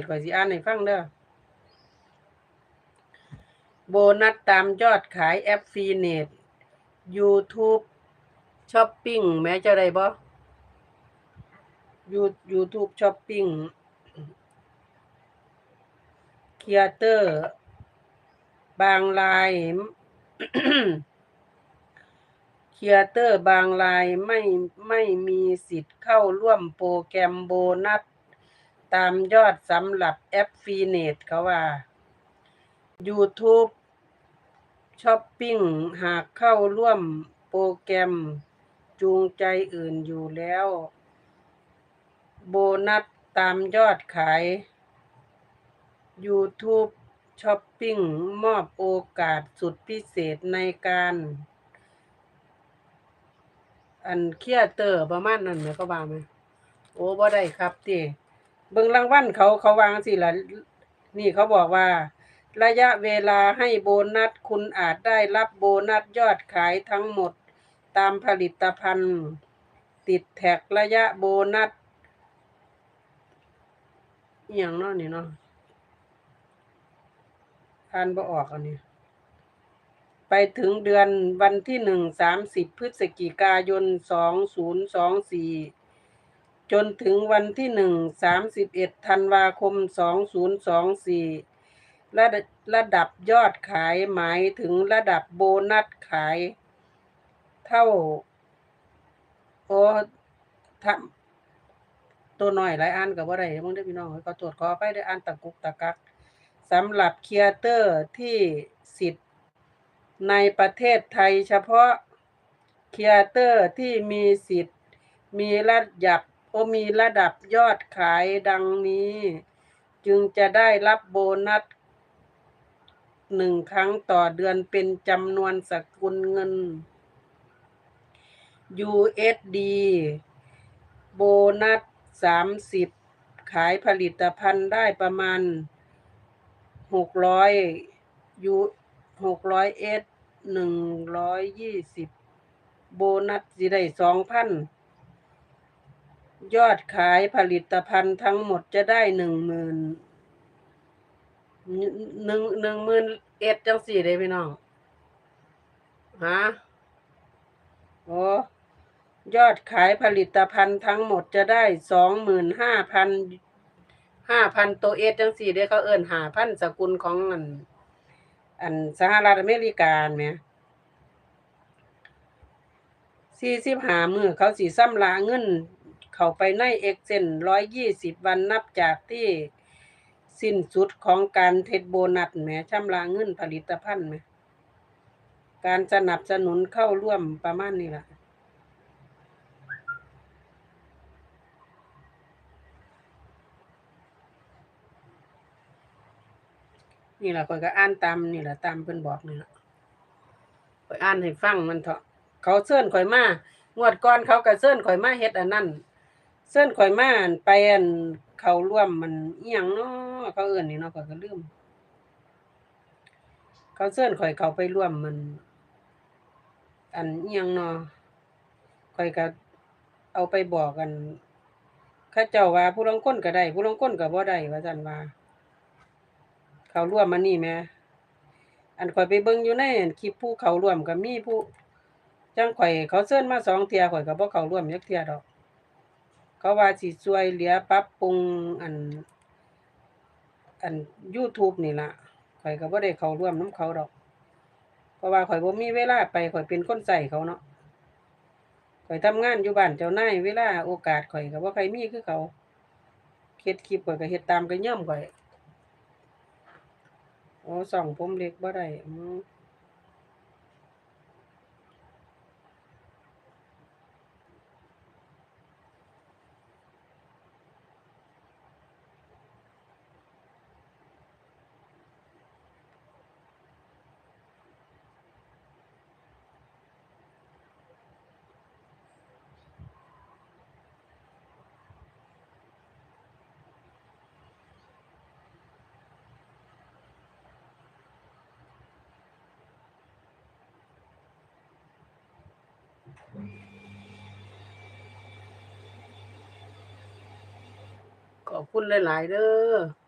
ตข่อยสิอ่านให้ฟังเด้อ โบนัสตามยอดขายแอปฟรีเน็ต YouTube ช้อปปิ้งแม้จะได้บ่ยู YouTube ช้อปปิ้งเคียเตอร์ บางรายเคียเตอร์บางรายไม่ไม่มีสิทธิ์เข้าร่วมโปรแกรมโบนัส ตามยอดสำหรับแอปฟรีเน็ตเขาว่า YouTube ช้อปปิ้งหากเข้าร่วมโปรแกรมจูงใจอื่นอยู่แล้ว โบนัสตามยอดขาย YouTube ช้อปปิ้งมอบโอกาสสุดพิเศษในการ อันเคียเตอร์ประมาณนั้นไหมเขาว่าไหมโอ้บ่ได้ครับติ เบิ่งรางวัลเขาเขาวางสิล่ะนี่เขาบอกว่า ระยะเวลาให้โบนัสคุณอาจได้รับโบนัสยอดขายทั้งหมดตามผลิตภัณฑ์ ติดแท็กระยะโบนัสอย่างนาะนี่เนาะอ่านบ่ออกอันนี้ไปถึงเดือนวันที่หนึ่งสามสิบพฤศจิกายนสองศูนย์สองสี่ จนถึงวันที่หนึ่งสามสิบเอ็ดธันวาคมสองศูนย์สองสี่ระระดับยอดขายหมายถึงระดับโบนัสขาย เท่าโอ้ทำตัวหน่อยหลายอันกับว่าไรมึงได้พี่น้องก็ตรวจขอไปได้ออันตะกุกตะกักสำหรับเคียเตอร์ที่สิทธิ์ในประเทศไทยเฉพาะเคียเตอร์ที่มีสิทธิ์มีระดับ โอมีระดับยอดขายดังนี้ จึงจะได้รับโบนัสหนึ่งครั้งต่อเดือนเป็นจำนวนสกุลเงิน USD โบนัสสามสิบขายผลิตภัณฑ์ได้ประมาณหกร้อยยูหกร้อยเอสหนึ่งร้อยยี่สิบโบนัสสิได้สองพัน ยอดขายผลิตภัณฑ์ทั้งหมดจะได้หนึ่งหมื่นหนึ่งหนึ่งหมื่นเอ็ดจังสี่เลยพี่น้องฮะโอ้ยอดขายผลิตภัณฑ์ทั้งหมดจะได้สองหมื่นห้าพันห้าพันตัวเอ็ดจังสี่เด้เขาเอิ้นหาพันสกุลของอัน อันสหรัฐอเมริกาไหมสี่สิบหามือเขาสีซ้ำลาเงิน เข้าไปในเอ็กเซนร้อยยี่สิบวันนับจากที่สิ้นสุดของการเทรดโบนัสแหมชำระเงินผลิตภัณฑ์ไหมการสนับสนุนเข้าร่วมประมาณนี้ล่ะนี่แหละข่อยก็อ่านตามนี่แหละตามเพิ่นบอกนี่ล่ะข่อยอ่านให้ฟังมันเถอะเขาเชิญข่อยมางวดก่อนเขาก็เชิญข่อยมาเฮ็ดอันนั้น เชิญข่อยมาอันไปอันเขาร่วมมันอีหยังเนาะเขาเอิ้นนี่เนาะข่อยก็ลืม เขาเชิญข่อยเขาไปร่วมมัน อันอีหยังเนาะข่อยก็เอาไปบอกกันเขาเจ้าว่าผู้ลางคนก็ได้ ผู้ลางคนก็บ่ได้ว่าซั่นว่า เขาร่วมมานี่แหม่อันข่อยไปเบิ่งอยู่ในคลิปผู้เขาร่วมก็มีผู้จังข่อยเขาเชิญมาสองเที่ยข่อยก็บ่เข้าร่วมจักเที่ยดอก เขาว่าสิช่วยเหลือปรับปรุงอัน อัน YouTube นี่ล่ะข่อยก็บ่ได้เข้าร่วมน้ำเขาดอก เพราะว่าข่อยบ่มีเวลาไปข่อยเป็นคนใช้เขาเนาะข่อยทำงานอยู่บ้านเจ้านายเวลาโอกาสข่อยก็บ่ค่อยมีคือเขาเฮ็ดคลิปข่อยก็เฮ็ดตามกระย่อมข่อยอ๋อส่องผมเล็กบ่ได้อืม ขอบคุณหลาย ๆ เด้อ